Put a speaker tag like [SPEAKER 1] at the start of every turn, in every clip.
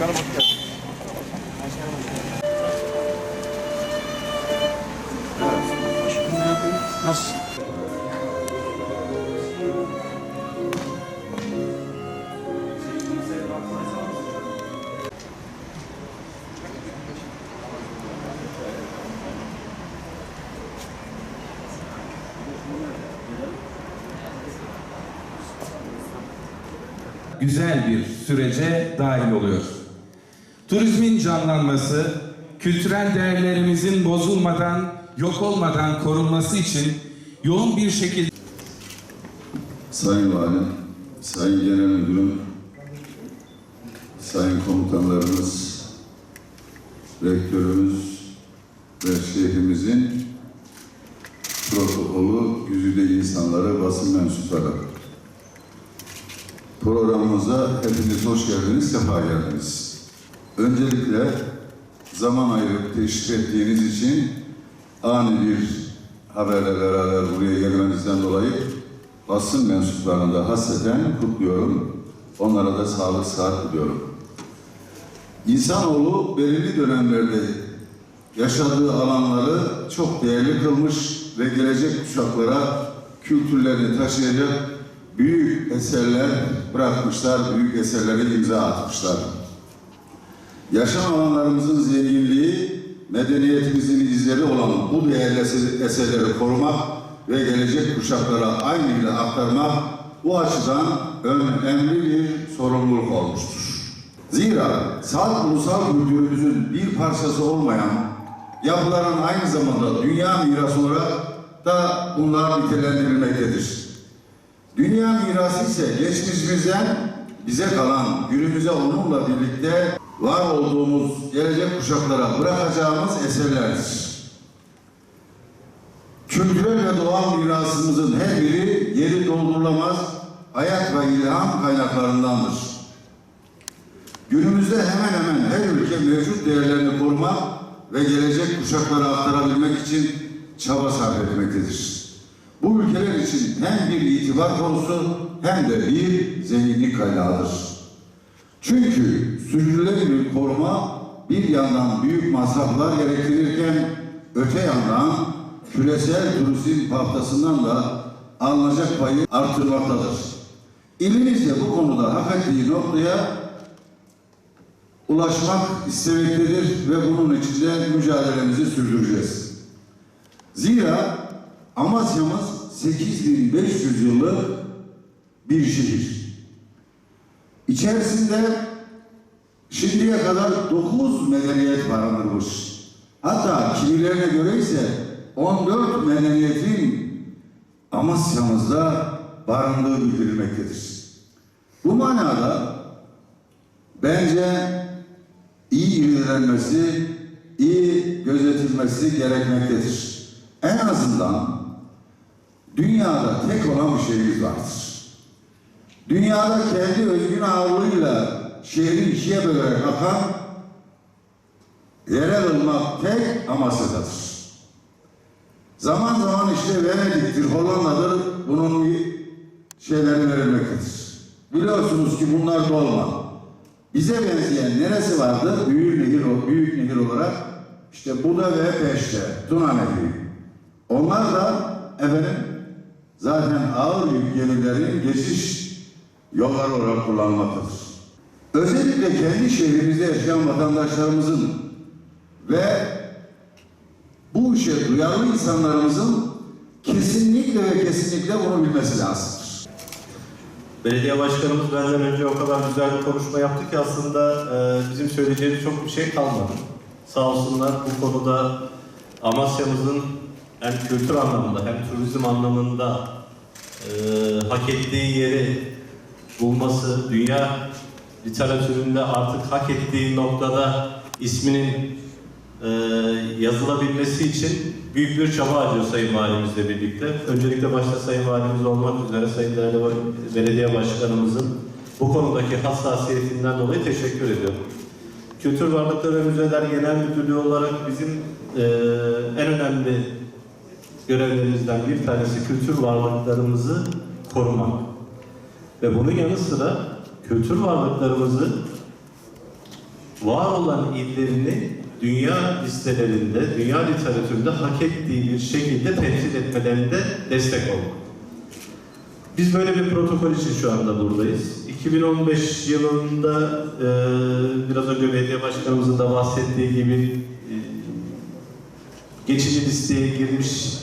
[SPEAKER 1] Başkanım hoş.
[SPEAKER 2] Nasıl?
[SPEAKER 3] güzel bir sürece dahil oluyor. Turizmin canlanması, kültürel değerlerimizin bozulmadan, yok olmadan korunması için yoğun bir şekilde
[SPEAKER 4] Sayın Valim, Sayın Genel Müdürüm, Sayın Komutanlarımız, Rektörümüz ve şehrimizin protokolü, yüzüde insanları, basın mensupları. Programımıza hepiniz hoş geldiniz, sefa geldiniz. Öncelikle zaman ayırıp teşrif ettiğiniz için ani bir haberle beraber buraya gelmenizden dolayı basın mensuplarını da hasreten kutluyorum. Onlara da sağlık, sıhhat diliyorum. İnsanoğlu belirli dönemlerde yaşadığı alanları çok değerli kılmış ve gelecek kuşaklara kültürlerini taşıyacak büyük eserler bırakmışlar, büyük eserleri imza atmışlar. Yaşam alanlarımızın zenginliği, medeniyetimizin izleri olan bu değerli eser- eserleri korumak ve gelecek kuşaklara aynı ile aktarmak bu açıdan önemli bir sorumluluk olmuştur. Zira salt ulusal kültürümüzün bir parçası olmayan yapıların aynı zamanda dünya mirası olarak da bunlar nitelendirilmektedir. Dünya mirası ise geçmişimizden bize kalan, günümüze onunla birlikte var olduğumuz gelecek kuşaklara bırakacağımız eserlerdir. Kültürel ve doğal mirasımızın her biri yeri doldurulamaz hayat ve ilham kaynaklarındandır. Günümüzde hemen hemen her ülke mevcut değerlerini korumak ve gelecek kuşaklara aktarabilmek için çaba sarf etmektedir. Bu ülkeler için hem bir itibar konusu hem de bir zenginlik kaynağıdır. Çünkü sürdürülebilir koruma bir yandan büyük masraflar gerektirirken öte yandan küresel turizm pahtasından da alınacak payı artırmaktadır. İlimiz de bu konuda hak ettiği noktaya ulaşmak istemektedir ve bunun için de mücadelemizi sürdüreceğiz. Zira Amasya'mız 8500 yıllık bir şehir. İçerisinde şimdiye kadar 9 medeniyet barındırmış. Hatta kimilerine göre ise 14 medeniyetin Amasya'mızda barındığı bildirilmektedir. Bu manada bence iyi irdelenmesi, iyi gözetilmesi gerekmektedir. En azından dünyada tek olan bir şeyimiz vardır. Dünyada kendi özgün ağırlığıyla şehri ikiye bölerek akan yerel ırmak tek Amasya'dadır. Zaman zaman işte Venedik'tir, Hollanda'dır bunun bir şeyleri verilmektedir. Biliyorsunuz ki bunlar dolma. Bize benzeyen neresi vardı? Büyük nehir, büyük nehir olarak işte Buda ve Peşte, Tuna Nehri. Onlar da efendim zaten ağır yük gemilerin geçiş yolları olarak kullanılmaktadır. Özellikle kendi şehrimizde yaşayan vatandaşlarımızın ve bu işe duyarlı insanlarımızın kesinlikle ve kesinlikle bunu bilmesi lazımdır.
[SPEAKER 5] Belediye başkanımız benden önce o kadar güzel bir konuşma yaptı ki aslında e, bizim söyleyeceğimiz çok bir şey kalmadı. Sağ olsunlar bu konuda Amasya'mızın hem kültür anlamında hem turizm anlamında e, hak ettiği yeri bulması, dünya literatüründe artık hak ettiği noktada isminin e, yazılabilmesi için büyük bir çaba harcıyor Sayın Valimizle birlikte. Öncelikle başta Sayın Valimiz olmak üzere Sayın Değerli Belediye Başkanımızın bu konudaki hassasiyetinden dolayı teşekkür ediyorum. Kültür Varlıkları ve Müzeler Genel Müdürlüğü olarak bizim e, en önemli görevlerimizden bir tanesi kültür varlıklarımızı korumak. Ve bunun yanı sıra kültür varlıklarımızı var olan illerini dünya listelerinde, dünya literatüründe hak ettiği bir şekilde temsil etmelerinde destek olmak. Biz böyle bir protokol için şu anda buradayız. 2015 yılında e, biraz önce belediye başkanımızın da bahsettiği gibi e, geçici listeye girmiş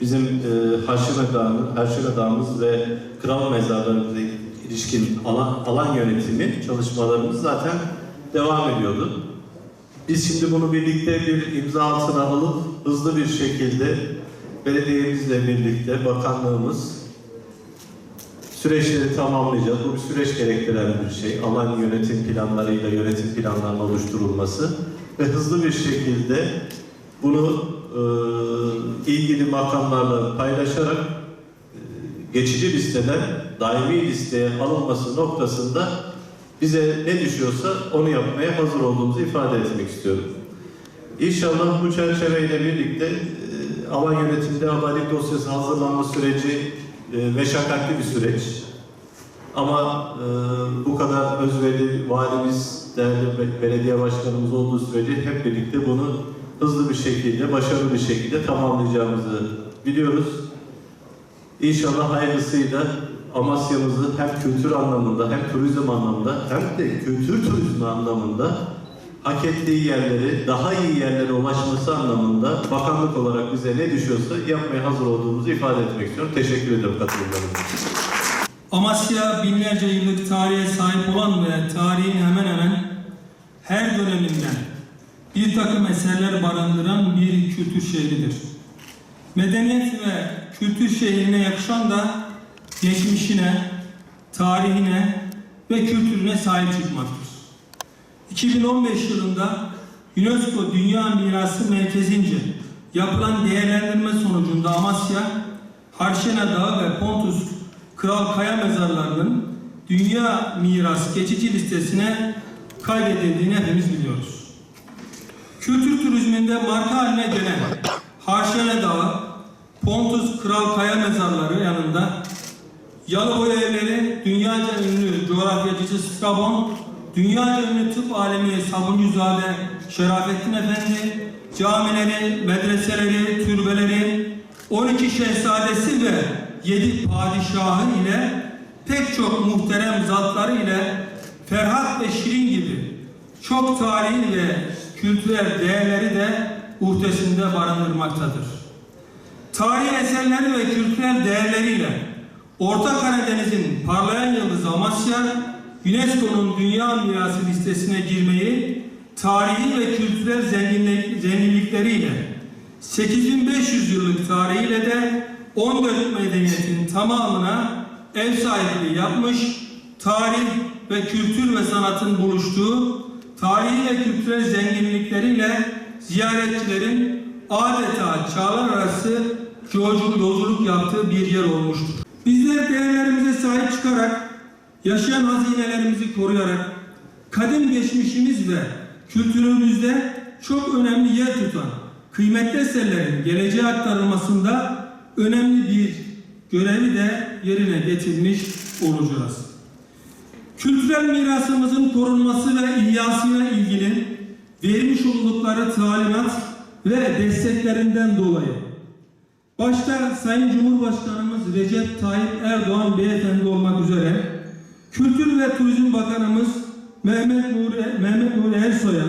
[SPEAKER 5] bizim e, Dağı'nın, Haşime Dağımız ve Kral Mezarlarımıza ilişkin alan, alan yönetimi çalışmalarımız zaten devam ediyordu. Biz şimdi bunu birlikte bir imza altına alıp hızlı bir şekilde belediyemizle birlikte bakanlığımız süreçleri tamamlayacağız. Bu bir süreç gerektiren bir şey. Alan yönetim planlarıyla yönetim planlarının oluşturulması ve hızlı bir şekilde bunu e, ilgili makamlarla paylaşarak e, geçici listeden daimi listeye alınması noktasında bize ne düşüyorsa onu yapmaya hazır olduğumuzu ifade etmek istiyorum. İnşallah bu çerçeveyle birlikte e, alan yönetiminde adaylık dosyası hazırlanma süreci e, meşakkatli bir süreç. Ama e, bu kadar özveri valimiz, değerli be- belediye başkanımız olduğu sürece hep birlikte bunu hızlı bir şekilde, başarılı bir şekilde tamamlayacağımızı biliyoruz. İnşallah hayırlısıyla Amasya'mızı hem kültür anlamında hem turizm anlamında hem de kültür turizmi anlamında hak ettiği yerleri, daha iyi yerlere ulaşması anlamında bakanlık olarak bize ne düşüyorsa yapmaya hazır olduğumuzu ifade etmek istiyorum. Teşekkür ederim katılımlarınız.
[SPEAKER 1] Amasya binlerce yıllık tarihe sahip olan ve tarihin hemen hemen her döneminden bir takım eserler barındıran bir kültür şehridir. Medeniyet ve kültür şehrine yakışan da geçmişine, tarihine ve kültürüne sahip çıkmaktır. 2015 yılında UNESCO Dünya Mirası Merkezi'nce yapılan değerlendirme sonucunda Amasya, Harşena Dağı ve Pontus Kral Kaya Mezarları'nın Dünya Miras geçici listesine kaydedildiğini hepimiz biliyoruz. Kültür turizminde marka haline gelen Harşene Dağı, Pontus Kral Kaya Mezarları yanında Yalıboya evleri, dünyaca ünlü coğrafyacısı Strabon, dünyaca ünlü tıp alemi Sabuncuzade Şerafettin Efendi, camileri, medreseleri, türbeleri, 12 şehzadesi ve 7 padişahı ile pek çok muhterem zatları ile Ferhat ve Şirin gibi çok tarihi ve kültürel değerleri de uhdesinde barındırmaktadır. Tarihi eserleri ve kültürel değerleriyle Orta Karadeniz'in parlayan yıldızı Amasya, UNESCO'nun Dünya Mirası listesine girmeyi tarihi ve kültürel zenginlik, zenginlikleriyle 8500 yıllık tarihiyle de 14 medeniyetin tamamına ev sahipliği yapmış, tarih ve kültür ve sanatın buluştuğu tarihi ve kültürel zenginlikleriyle ziyaretçilerin adeta çağlar arası yolculuk, yaptığı bir yer olmuştur. Bizler değerlerimize sahip çıkarak, yaşayan hazinelerimizi koruyarak, kadim geçmişimiz ve kültürümüzde çok önemli yer tutan kıymetli eserlerin geleceğe aktarılmasında önemli bir görevi de yerine getirmiş olacağız. Kültürel mirasımızın korunması ve ihyasıyla ilgili vermiş oldukları talimat ve desteklerinden dolayı başta Sayın Cumhurbaşkanımız Recep Tayyip Erdoğan beyefendi olmak üzere Kültür ve Turizm Bakanımız Mehmet Nuri, Mehmet Nuri Ersoy'a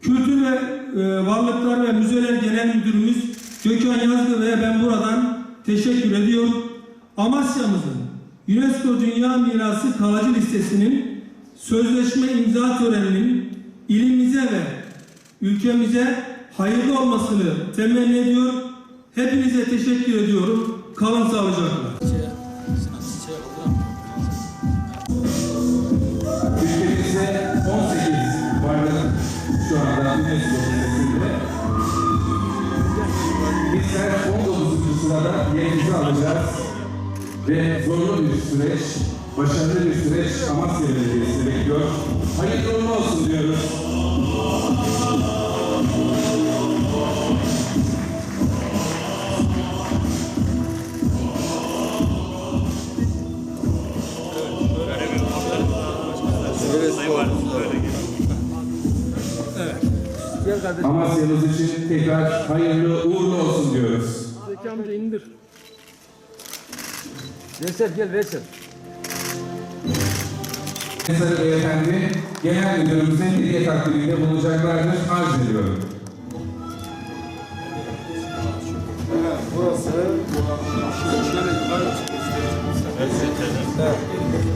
[SPEAKER 1] Kültür ve e, Varlıklar ve Müzeler Genel Müdürümüz Gökhan Yazgı ve ben buradan teşekkür ediyorum. Amasya'mızın UNESCO Dünya Mirası kalıcı listesinin sözleşme imza töreninin ilimize ve ülkemize hayırlı olmasını temenni ediyor. Hepinize teşekkür ediyorum. Kalın sağlıcakla.
[SPEAKER 3] Ülkemizde 18 varlık şu anda UNESCO listesinde. Bizler 19. sırada yerimizi alacağız. Ve zorlu bir süreç, başarılı bir süreç Amasya Belediyesi bekliyor. Hayırlı uğurlu olsun diyoruz. Amasya'mız için tekrar hayırlı uğurlu olsun diyoruz.
[SPEAKER 2] Zeki amca indir. Veysel gel Veysel.
[SPEAKER 3] Mesela beyefendi genel müdürümüze hediye takdiminde bulunacaklardır. Arz ediyorum.
[SPEAKER 4] Burası
[SPEAKER 3] Evet. Salıncıoğlu Şerafettin Müzemizin kapısı bulunan